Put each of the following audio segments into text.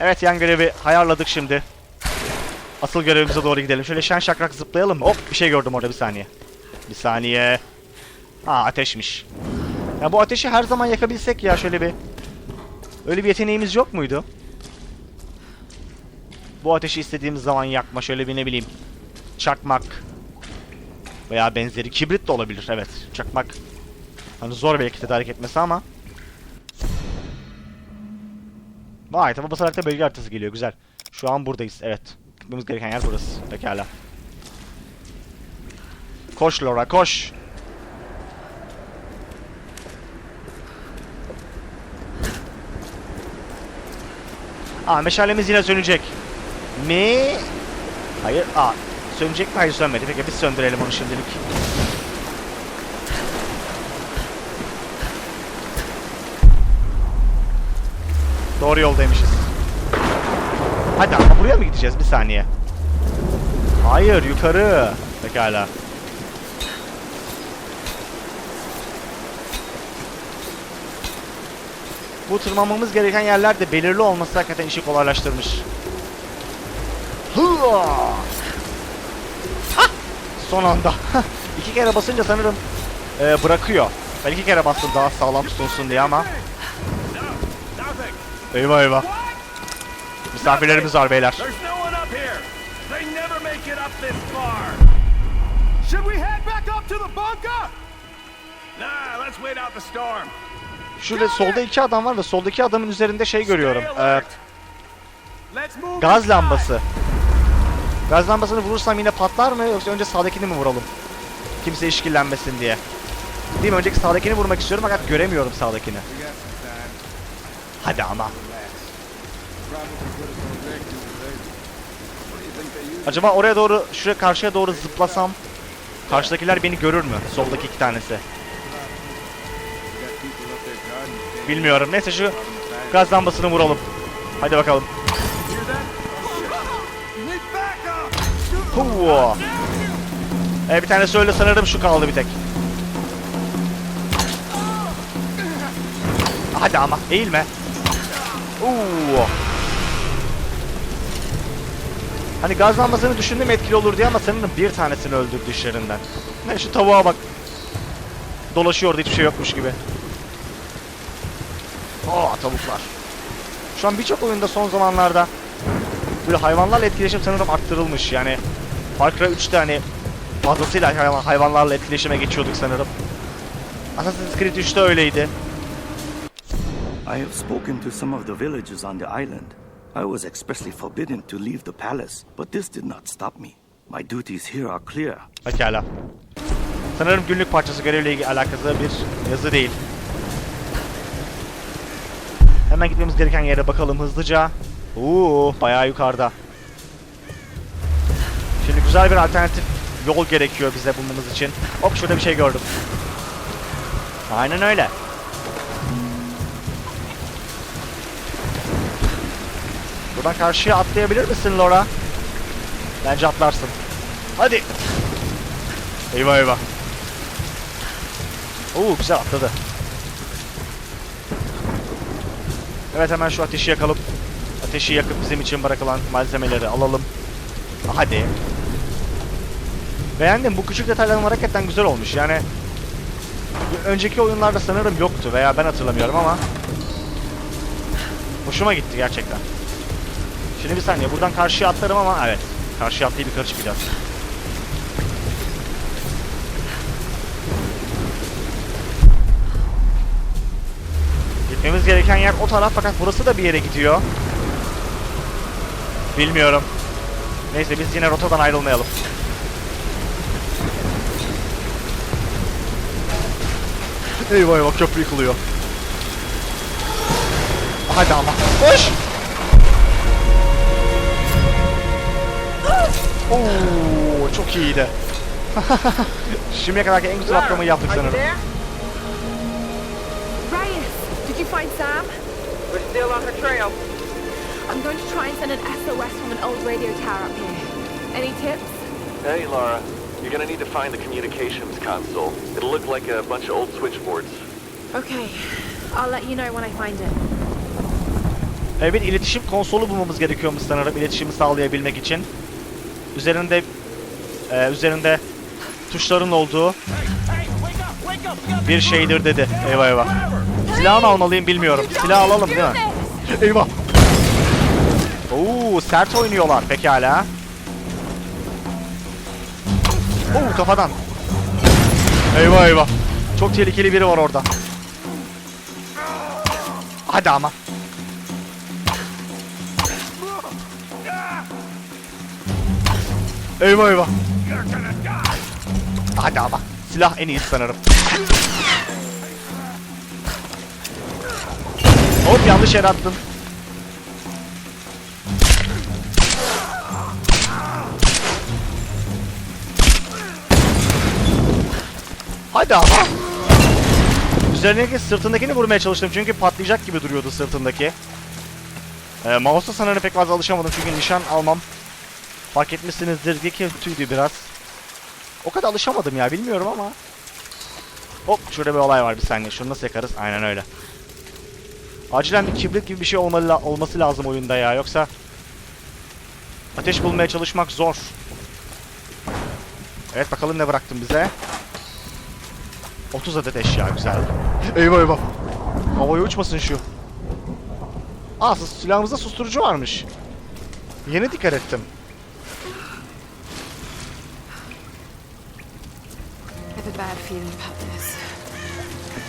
Evet yan görevi ayarladık şimdi. Asıl görevimize doğru gidelim. Şöyle şen şakrak zıplayalım mı? Hop bir şey gördüm orada bir saniye. Bir saniye. Aa ateşmiş. Ya bu ateşi her zaman yakabilsek ya şöyle bir. Öyle bir yeteneğimiz yok muydu? Bu ateşi istediğimiz zaman yakma şöyle bir ne bileyim. Çakmak. Veya benzeri. Kibrit de olabilir evet. Çakmak. Hani zor belki tedarik etmesi ama. Vay tabi basarak da bölge haritası geliyor güzel. Şu an buradayız evet. Gitmemiz gereken yer burası. Pekala. Koş Laura koş. Aa meşalemiz yine sönecek. Mi? Hayır. Aa sönecek mi? Hayır sönmedi. Peki biz söndürelim onu şimdilik. Doğru yoldaymışız. Hadi ama buraya mı gideceğiz? Bir saniye. Hayır yukarı. Pekala. Bu tırmanmamız gereken yerler de belirli olması hakikaten işi kolaylaştırmış. Hah! Son anda. iki kere basınca sanırım e, bırakıyor. Ben iki kere bastım daha sağlam tutunsun diye ama. Eyvah eyvah. Misafirlerimiz var beyler. There's no one up here. They never make it up this far. Should we head back up to the bunker? Nah, let's wait out the storm. Şurada solda iki adam var ve soldaki adamın üzerinde şey görüyorum. Ee, alert. Let's move gaz lambası. Gaz lambasını vurursam yine patlar mı yoksa önce sağdakini mi vuralım? Kimse işkillenmesin diye. Değil mi? Önceki sağdakini vurmak istiyorum fakat göremiyorum sağdakini. Hadi ama. Acaba oraya doğru, şuraya karşıya doğru zıplasam karşıdakiler beni görür mü? Soldaki iki tanesi. Bilmiyorum. Neyse şu gaz lambasını vuralım. Hadi bakalım. Hear that? Need backup. Huu. E bir tanesi öyle sanırım şu kaldı bir tek. Hadi ama eğilme. Uuu. Hani gaz lambasını düşündüm etkili olur diye ama sanırım bir tanesini öldürdü işlerinden. Ne şu tavuğa bak. Dolaşıyordu hiçbir şey yokmuş gibi. Aa tavuklar. Şu an birçok oyunda son zamanlarda böyle hayvanlarla etkileşim sanırım arttırılmış. Yani Far Cry 3'te hani fazlasıyla hayvan, hayvanlarla etkileşime geçiyorduk sanırım. Assassin's Creed 3'te öyleydi. I have spoken to some of the villagers on the island. I was expressly forbidden to leave the palace, but this did not stop me. My duties here are clear. Pekala. Sanırım günlük parçası görevle alakalı bir yazı değil. Hemen gitmemiz gereken yere bakalım hızlıca. Oo, bayağı yukarıda. Şimdi güzel bir alternatif yol gerekiyor bize bulmamız için. Hop şurada bir şey gördüm. Aynen öyle. Buradan karşıya atlayabilir misin Laura? Bence atlarsın. Hadi. Eyvah eyvah. Oo güzel atladı. Evet hemen şu ateşi yakalım. Ateşi yakıp bizim için bırakılan malzemeleri alalım. Hadi. Beğendim. Bu küçük detaylar hakikaten güzel olmuş. Yani önceki oyunlarda sanırım yoktu veya ben hatırlamıyorum ama hoşuma gitti gerçekten. Şimdi bir saniye buradan karşıya atlarım ama evet. Karşıya atlayıp yukarı çıkacağız. Gitmemiz gereken yer o taraf fakat burası da bir yere gidiyor. Bilmiyorum. Neyse biz yine rotadan ayrılmayalım. Eyvah eyvah köprü yıkılıyor. Hadi ama. Koş! Oo, çok iyiydi. Şimdiye kadarki en güzel atlamayı yaptık sanırım. Reyes, did you find Sam? We're still on her trail. I'm going to try and send an SOS from an old radio tower up here. Any tips? Hey, Laura. You're gonna need to find the communications console. It'll look like a bunch of old switchboards. Okay, I'll let you know when I find it. E, bir iletişim konsolu bulmamız gerekiyormuş sanırım iletişimi sağlayabilmek için. Üzerinde e, üzerinde tuşların olduğu bir şeydir dedi. Eyvah eyvah. Silah mı almalıyım bilmiyorum. Silah alalım değil mi? Eyvah. Oo sert oynuyorlar pekala. Oo kafadan. Eyvah eyvah. Çok tehlikeli biri var orada. Hadi ama. Eyvah eyvah. Hadi ama. Silah en iyisi sanırım. Hop yanlış yere attın. Hadi ama. Üzerindeki sırtındakini vurmaya çalıştım çünkü patlayacak gibi duruyordu sırtındaki. Ee, mouse'a sanırım pek fazla alışamadım çünkü nişan almam. Fark etmişsinizdir ki kötüydü biraz. O kadar alışamadım ya bilmiyorum ama. Hop şurada bir olay var bir saniye. Şunu nasıl yakarız? Aynen öyle. Acilen bir kibrit gibi bir şey olmalı, olması lazım oyunda ya. Yoksa ateş bulmaya çalışmak zor. Evet bakalım ne bıraktın bize. 30 adet eşya güzel. Eyvah eyvah. Havaya uçmasın şu. Aa silahımızda susturucu varmış. Yeni dikkat ettim.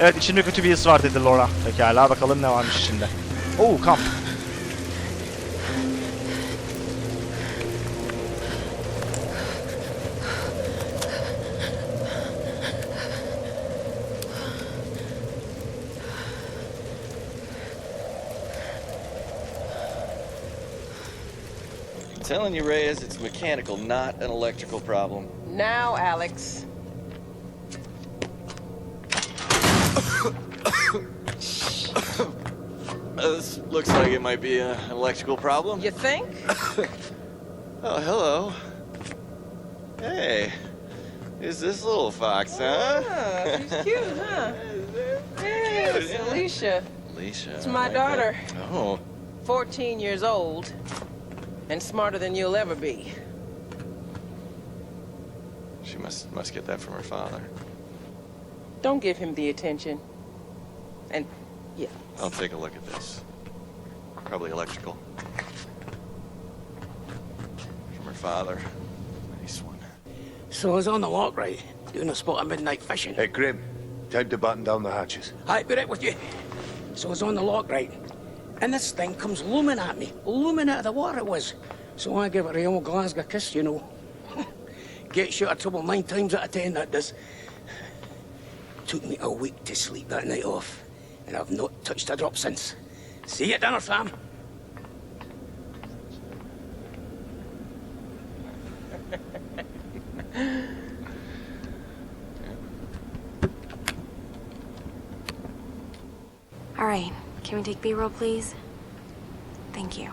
Evet içimde kötü bir his var dedi Laura. Pekala bakalım ne varmış içinde. Oo kamp. telling you, Reyes, it's mechanical, not an electrical problem. Now, Alex. Looks like it might be an electrical problem. You think? Oh, hello. Hey, is this little fox, huh? Ah, she's cute, huh? Yes, yeah. Alicia. Alicia. It's my like daughter. that. Oh, 14 years old. And smarter than you'll ever be. she must must get that from her father. Don't give him the attention. And, yeah. I'll take a look at this. Probably electrical. From her father. Nice one. So I was on the lock, right? Doing a spot of midnight fishing. Hey, Grim. Time to batten down the hatches. I'd be right with you. So I was on the lock, right? And this thing comes looming at me. Looming out of the water it was. So I give it a old Glasgow kiss, you know. Gets you out of trouble nine times out of ten, that does. Took me a week to sleep that night off. And I've not touched a drop since. See you at dinner, fam. All right, can we take B-roll, please? Thank you.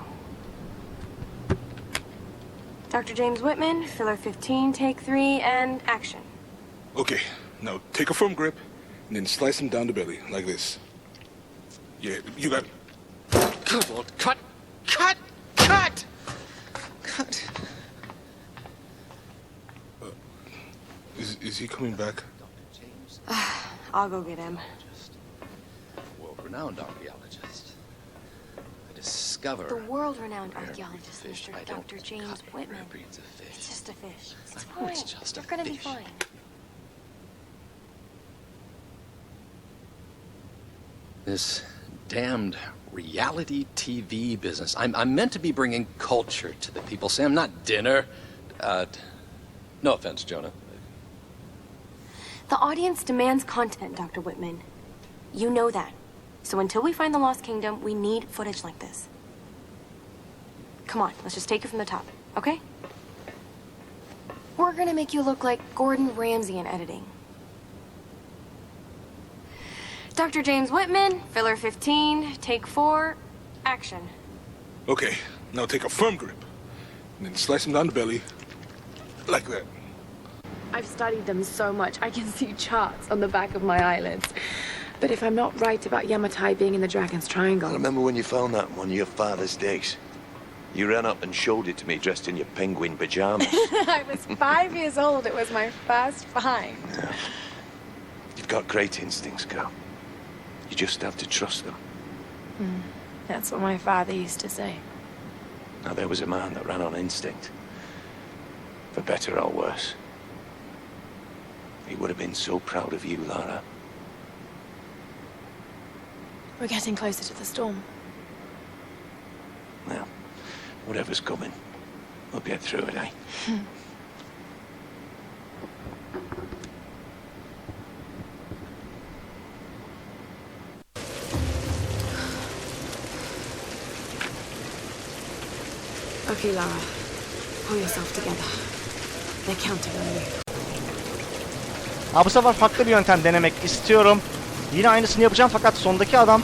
Dr. James Whitman, filler 15, take three, and action. Okay, now take a firm grip and then slice him down the belly like this. Yeah, you got. Good lord, cut! Cut! Cut! Cut! Is, is he coming back? I'll go get him. world-renowned archaeologist. I discover The world-renowned archaeologist, breeds fish. Mr. I Dr. James cut Whitman. breeds of. It's just a fish. It's I know fine. it's just You're a gonna be fine. This damned reality TV business. I'm, I'm meant to be bringing culture to the people, Sam, not dinner. Uh, no offense, Jonah. The audience demands content, Dr. Whitman. You know that. So until we find the Lost Kingdom, we need footage like this. Come on, let's just take it from the top, okay? We're gonna make you look like Gordon Ramsay in editing. Dr. James Whitman, filler 15, take four, action. Okay, now take a firm grip and then slice him down the belly like that. I've studied them so much, I can see charts on the back of my eyelids. But if I'm not right about Yamatai being in the Dragon's I Triangle, remember when you found that on your father's digs. You ran up and showed it to me dressed in your penguin pajamas. I was five years old. It was my first find. Yeah. You've got great instincts, girl. You just have to trust them. That's what my father used to say. Now, there was a man that ran on instinct. For better or worse. He would have been so proud of you, Lara. We're getting closer to the storm. Now, whatever's coming, we'll get through it, eh? Okay, Lara. Pull yourself together. They're counting on you. Ha bu sefer farklı bir yöntem denemek istiyorum. Yine aynısını yapacağım fakat sondaki adam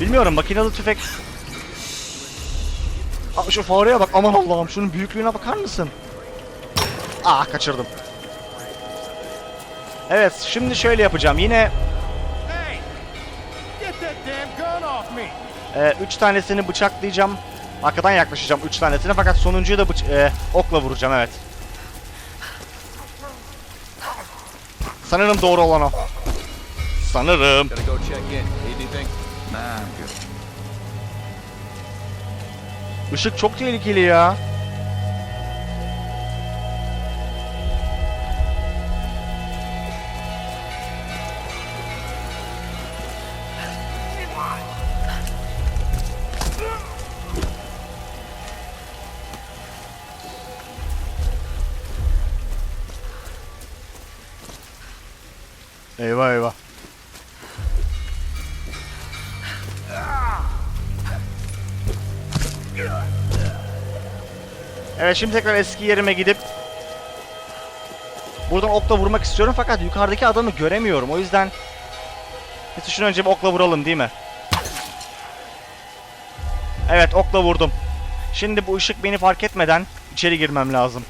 bilmiyorum makinalı tüfek. Aa, şu fareye bak aman Allah'ım şunun büyüklüğüne bakar mısın? Aa kaçırdım. Evet şimdi şöyle yapacağım yine Hey! Get that damn gun off me! e, üç tanesini bıçaklayacağım. Arkadan yaklaşacağım üç tanesine fakat sonuncuyu da e, okla vuracağım evet. Sanırım doğru olan o. Sanırım. Işık çok tehlikeli ya. Evet şimdi tekrar eski yerime gidip buradan okla vurmak istiyorum fakat yukarıdaki adamı göremiyorum. O yüzden Neyse şunu önce bir okla vuralım değil mi? Evet okla vurdum. Şimdi bu ışık beni fark etmeden içeri girmem lazım.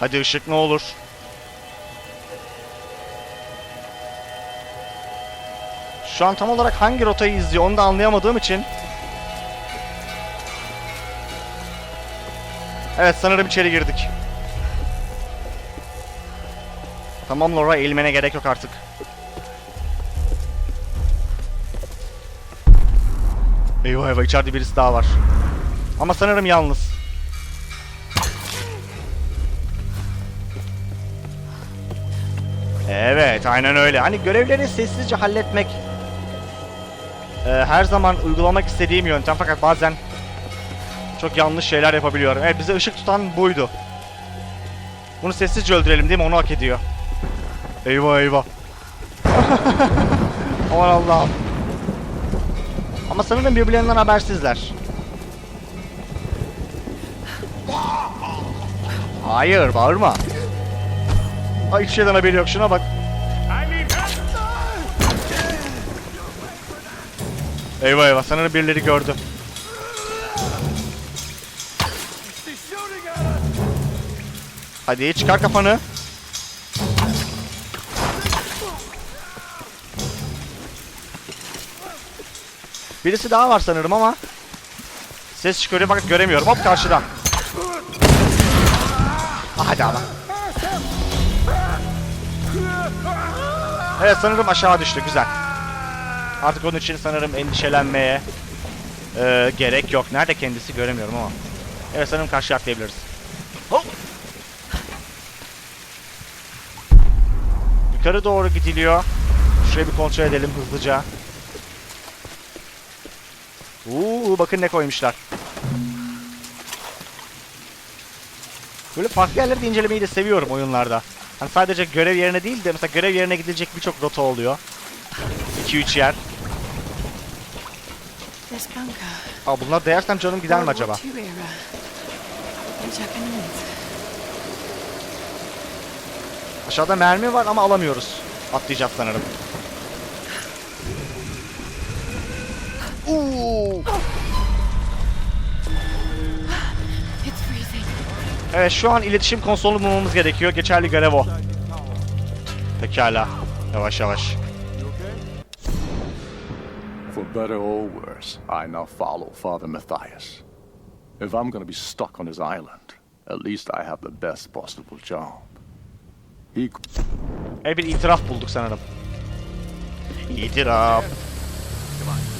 Hadi ışık ne olur. Şu an tam olarak hangi rotayı izliyor onu da anlayamadığım için. Evet sanırım içeri girdik. Tamam Laura eğilmene gerek yok artık. Eyvah eyvah içeride birisi daha var. Ama sanırım yalnız. Evet aynen öyle. Hani görevleri sessizce halletmek e, her zaman uygulamak istediğim yöntem fakat bazen çok yanlış şeyler yapabiliyorum. Evet bize ışık tutan buydu. Bunu sessizce öldürelim değil mi? Onu hak ediyor. Eyvah eyvah. Aman Allah'ım. Ama sanırım birbirlerinden habersizler. Hayır bağırma. Ay hiçbir şeyden haberi yok şuna bak. Eyvah eyvah sanırım birileri gördü. Hadi çıkar kafanı. Birisi daha var sanırım ama ses çıkarıyor fakat göremiyorum. Hop karşıdan. Ah, Hadi ama. Evet sanırım aşağı düştü. Güzel. Artık onun için sanırım endişelenmeye e, gerek yok. Nerede kendisi göremiyorum ama. Evet sanırım karşıya atlayabiliriz. Hop. Yukarı doğru gidiliyor. Şurayı bir kontrol edelim hızlıca. Uuu bakın ne koymuşlar. Böyle farklı yerleri de incelemeyi de seviyorum oyunlarda. Hani sadece görev yerine değil de mesela görev yerine gidilecek birçok rota oluyor. 2-3 yer. Aa bunlar değersem canım gider mi acaba? Aşağıda mermi var ama alamıyoruz. Atlayacağız sanırım. Freezing. Evet şu an iletişim konsolunu bulmamız gerekiyor. Geçerli görev o. Pekala. Yavaş yavaş. For better or worse, I now follow Father Matthias. If I'm gonna be stuck on his island, at least I have the best possible job. He Evet bir itiraf bulduk sanırım. İtiraf. Come on,